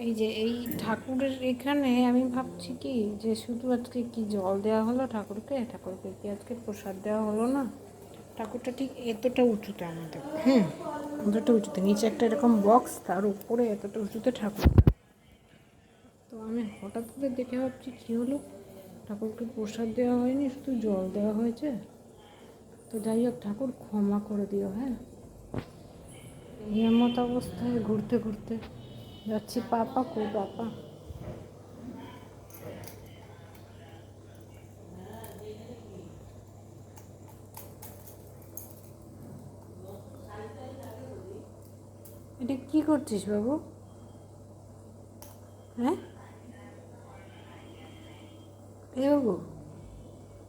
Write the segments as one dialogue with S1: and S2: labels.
S1: এই যে এই ঠাকুরের এখানে আমি ভাবছি কি যে শুধু আজকে কি জল দেওয়া হলো ঠাকুরকে? ঠাকুরকে কি আজকে প্রসাদ দেওয়া হলো না? ঠাকুরটা ঠিক এতটা উঁচুতে আমাদের। হুম এতটা উঁচুতে। নিচে একটা এরকম বক্স তার উপরে এতটা উঁচুতে ঠাকুর। তো আমি হঠাৎ করে দেখে ভাবছি কী হলো? ঠাকুরকে প্রসাদ দেওয়া হয়নি শুধু জল দেওয়া হয়েছে? তো যাই হোক ঠাকুর ক্ষমা করে দিও হ্যাঁ? এমত অবস্থায় ঘুরতে ঘুরতে যাচ্ছি পাপা কো পাপা। এটা কি করছিস বাবু? হ্যাঁ? এ বাবু,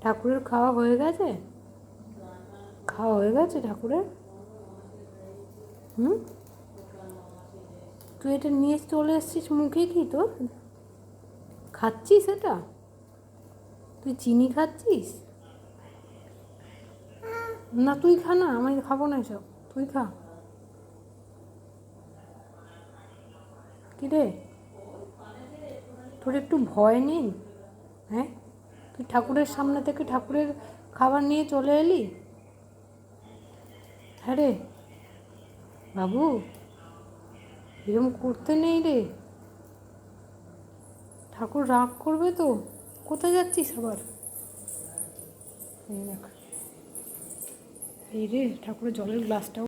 S1: ঠাকুরের খাওয়া হয়ে গেছে? খাওয়া হয়ে গেছে ঠাকুরের? হুম? তুই এটা নিয়ে চলে এসছিস মুখে কি তোর? খাচ্ছিস এটা? তুই চিনি খাচ্ছিস? না, তুই খা না, আমি খাব না এসব। তুই খা। রে তোর একটু ভয় নেই? হ্যাঁ? তুই ঠাকুরের সামনে থেকে ঠাকুরের খাবার নিয়ে চলে এলি? হ্যাঁ রে। বাবু এরম করতে নেই রে। ঠাকুর রাগ করবে তো? কোথায় যাচ্ছিস আবার? এই এই রে, ঠাকুরের জলের গ্লাসটাও